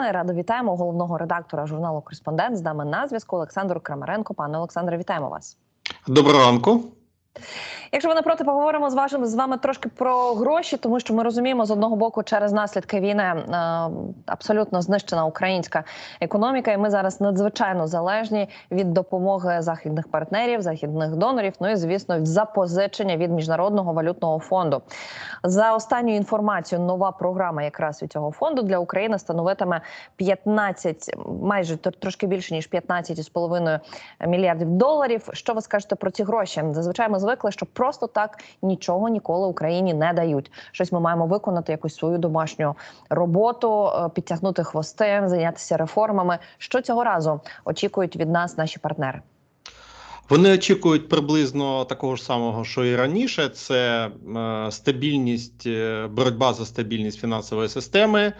Радо вітаємо головного редактора журналу Кореспондент з нами на зв'язку Олександр Крамаренко. Пане Олександре, вітаємо вас. Доброго ранку. Якщо ви не проти, поговоримо з вашим з вами трошки про гроші, тому що ми розуміємо з одного боку, через наслідки війни е, абсолютно знищена українська економіка, і ми зараз надзвичайно залежні від допомоги західних партнерів, західних донорів. Ну і звісно, від запозичення від міжнародного валютного фонду. За останньою інформацією, нова програма якраз від цього фонду для України становитиме 15, майже трошки більше ніж 15,5 мільярдів доларів. Що ви скажете про ці гроші? Зазвичай ми звикли, що просто так нічого ніколи Україні не дають. Щось ми маємо виконати якусь свою домашню роботу, е, підтягнути хвости, зайнятися реформами. Що цього разу очікують від нас наші партнери? Вони очікують приблизно такого ж самого, що і раніше: це е, стабільність, е, боротьба за стабільність фінансової системи,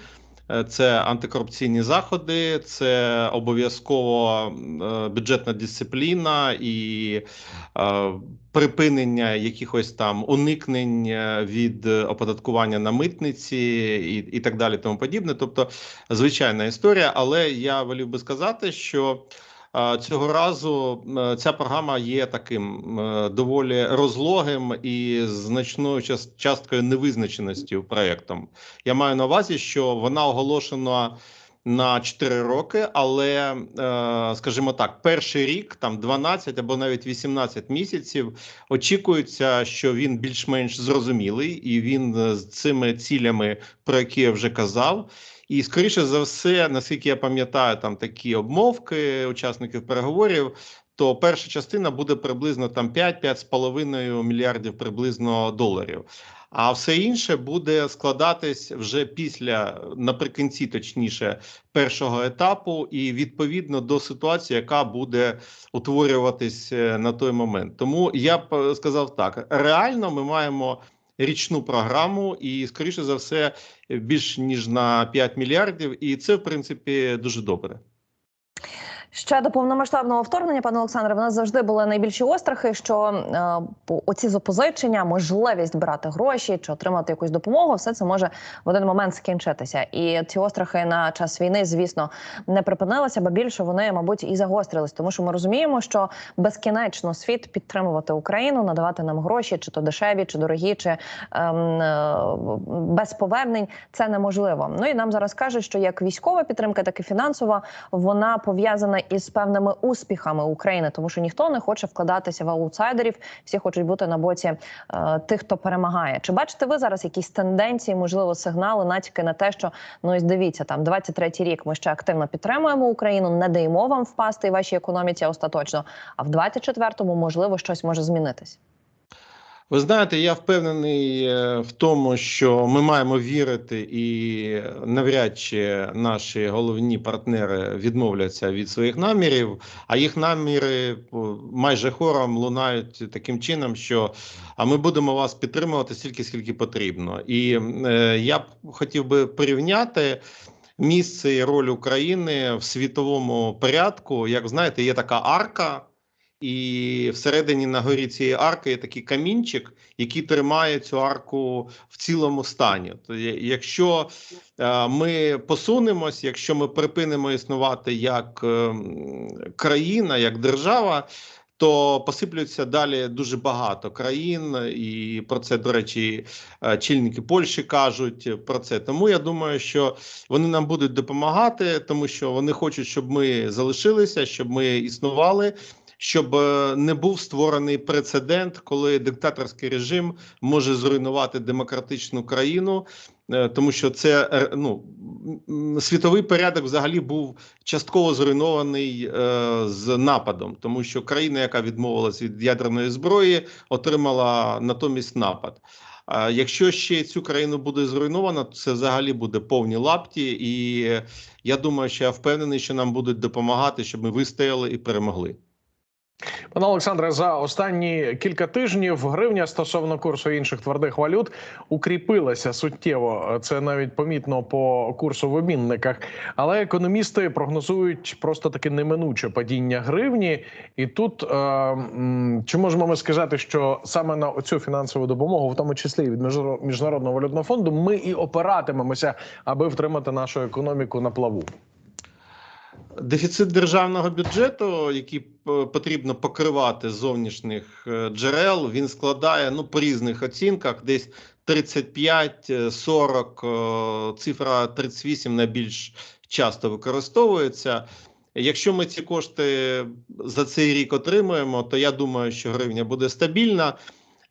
це антикорупційні заходи, це обов'язково е, бюджетна дисципліна і е, припинення якихось там уникнень е, від оподаткування на митниці і, і так далі, тому подібне. Тобто, звичайна історія, але я волів би сказати, що. Цього разу е, ця програма є таким е, доволі розлогим і значною час- часткою невизначеності проектом. Я маю на увазі, що вона оголошена на 4 роки, але, е, скажімо так, перший рік, там 12 або навіть 18 місяців, очікується, що він більш-менш зрозумілий, і він з цими цілями, про які я вже казав. І скоріше за все, наскільки я пам'ятаю, там такі обмовки учасників переговорів. То перша частина буде приблизно там 5-5,5 мільярдів приблизно доларів. А все інше буде складатись вже після наприкінці, точніше, першого етапу, і відповідно до ситуації, яка буде утворюватись е, на той момент. Тому я б е, сказав так: реально ми маємо річну програму, і скоріше за все більш ніж на 5 мільярдів, і це в принципі дуже добре. Ще до повномасштабного вторгнення, пане Олександре, в нас завжди були найбільші острахи, що е, оці запозичення, можливість брати гроші чи отримати якусь допомогу, все це може в один момент скінчитися. І ці острахи на час війни, звісно, не припинилися, бо більше вони, мабуть, і загострились, тому що ми розуміємо, що безкінечно світ підтримувати Україну, надавати нам гроші, чи то дешеві, чи дорогі, чи ем, е, без повернень це неможливо. Ну і нам зараз кажуть, що як військова підтримка, так і фінансова вона пов'язана із певними успіхами України, тому що ніхто не хоче вкладатися в аутсайдерів, всі хочуть бути на боці е, тих, хто перемагає. Чи бачите ви зараз якісь тенденції, можливо, сигнали, натяки на те, що ну ось дивіться, там 23-й рік ми ще активно підтримуємо Україну, не даємо вам впасти і вашій економіці остаточно. А в 24-му, можливо, щось може змінитись. Ви знаєте, я впевнений е, в тому, що ми маємо вірити, і навряд чи наші головні партнери відмовляться від своїх намірів. А їх наміри майже хором лунають таким чином, що а ми будемо вас підтримувати стільки, скільки потрібно. І е, я б хотів би порівняти. Місце і роль України в світовому порядку, як знаєте, є така арка, і всередині на горі цієї арки є такий камінчик, який тримає цю арку в цілому стані. То якщо е, ми посунемось, якщо ми припинимо існувати як ем, країна, як держава. То посиплються далі дуже багато країн, і про це, до речі, е, чільники Польщі кажуть про це. Тому я думаю, що вони нам будуть допомагати, тому що вони хочуть, щоб ми залишилися, щоб ми існували, щоб е, не був створений прецедент, коли диктаторський режим може зруйнувати демократичну країну, е, тому що це е, ну світовий порядок взагалі був частково зруйнований е, з нападом, тому що країна, яка відмовилась від ядерної зброї, отримала натомість напад. А якщо ще цю країну буде зруйновано, то це взагалі буде повні лапті, і я думаю, що я впевнений, що нам будуть допомагати, щоб ми вистояли і перемогли. Пане Олександре, за останні кілька тижнів гривня стосовно курсу інших твердих валют укріпилася суттєво. Це навіть помітно по курсу в обмінниках. Але економісти прогнозують просто таки неминуче падіння гривні. І тут е, чи можемо ми сказати, що саме на цю фінансову допомогу, в тому числі від Міжнарод- міжнародного валютного фонду, ми і опиратимемося, аби втримати нашу економіку на плаву. Дефіцит державного бюджету, який е, потрібно покривати зовнішніх е, джерел, він складає ну по різних оцінках десь 35, е, 40, е, цифра 38 найбільш часто використовується. Якщо ми ці кошти за цей рік отримуємо, то я думаю, що гривня буде стабільна.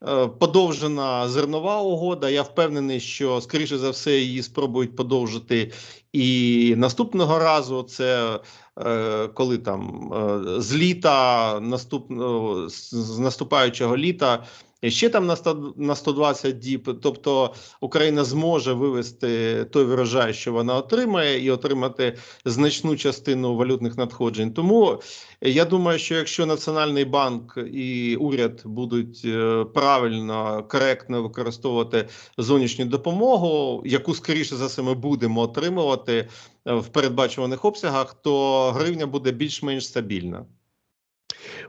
Е, Подовжена зернова угода. Я впевнений, що скоріше за все її спробують подовжити і наступного разу. Це е, коли там е, з літа наступного з з наступаючого літа. Ще там на 100, на 120 діб, тобто Україна зможе вивести той врожай, що вона отримає, і отримати значну частину валютних надходжень. Тому я думаю, що якщо Національний банк і уряд будуть е, правильно коректно використовувати зовнішню допомогу, яку скоріше за все ми будемо отримувати е, в передбачуваних обсягах, то гривня буде більш-менш стабільна.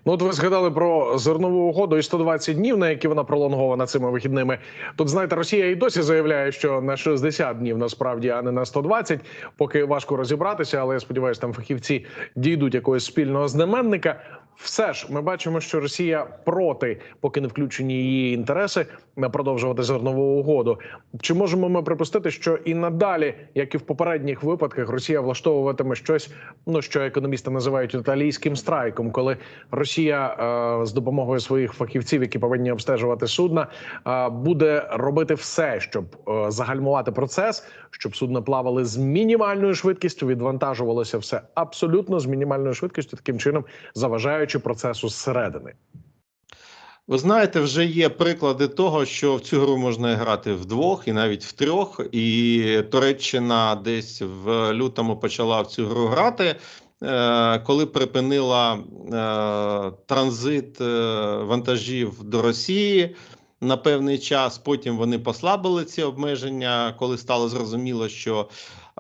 Ну, от ви згадали про зернову угоду і 120 днів, на які вона пролонгована цими вихідними. Тут знаєте, Росія і досі заявляє, що на 60 днів насправді, а не на 120, поки важко розібратися. Але я сподіваюся, там фахівці дійдуть якогось спільного знаменника. Все ж ми бачимо, що Росія проти, поки не включені її інтереси, продовжувати зернову угоду. Чи можемо ми припустити, що і надалі, як і в попередніх випадках, Росія влаштовуватиме щось, ну що економісти називають італійським страйком, коли Росія е, з допомогою своїх фахівців, які повинні обстежувати судна, е, буде робити все, щоб е, загальмувати процес, щоб судна плавали з мінімальною швидкістю, відвантажувалося все абсолютно з мінімальною швидкістю, таким чином заважаючи процесу зсередини. Ви знаєте, вже є приклади того, що в цю гру можна грати вдвох і навіть в трьох. І Туреччина десь в лютому почала в цю гру грати, е, коли припинила е, транзит е, вантажів до Росії. На певний час потім вони послабили ці обмеження, коли стало зрозуміло, що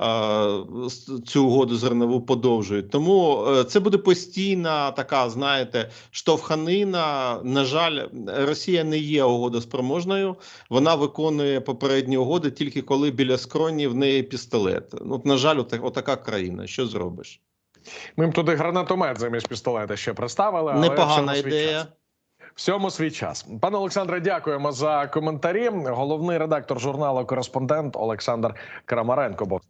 е, цю угоду зернову подовжують. Тому е, це буде постійна така, знаєте, штовханина. На жаль, Росія не є угодоспроможною. Вона виконує попередні угоди тільки коли біля скроні в неї пістолет. Ну, от, на жаль, отак- отака країна. Що зробиш? Ми б туди гранатомет замість пістолета ще приставили. але Непогана ідея. час. Всьому свій час. Пане Олександре, дякуємо за коментарі. Головний редактор журналу Кореспондент Олександр Крамаренко був.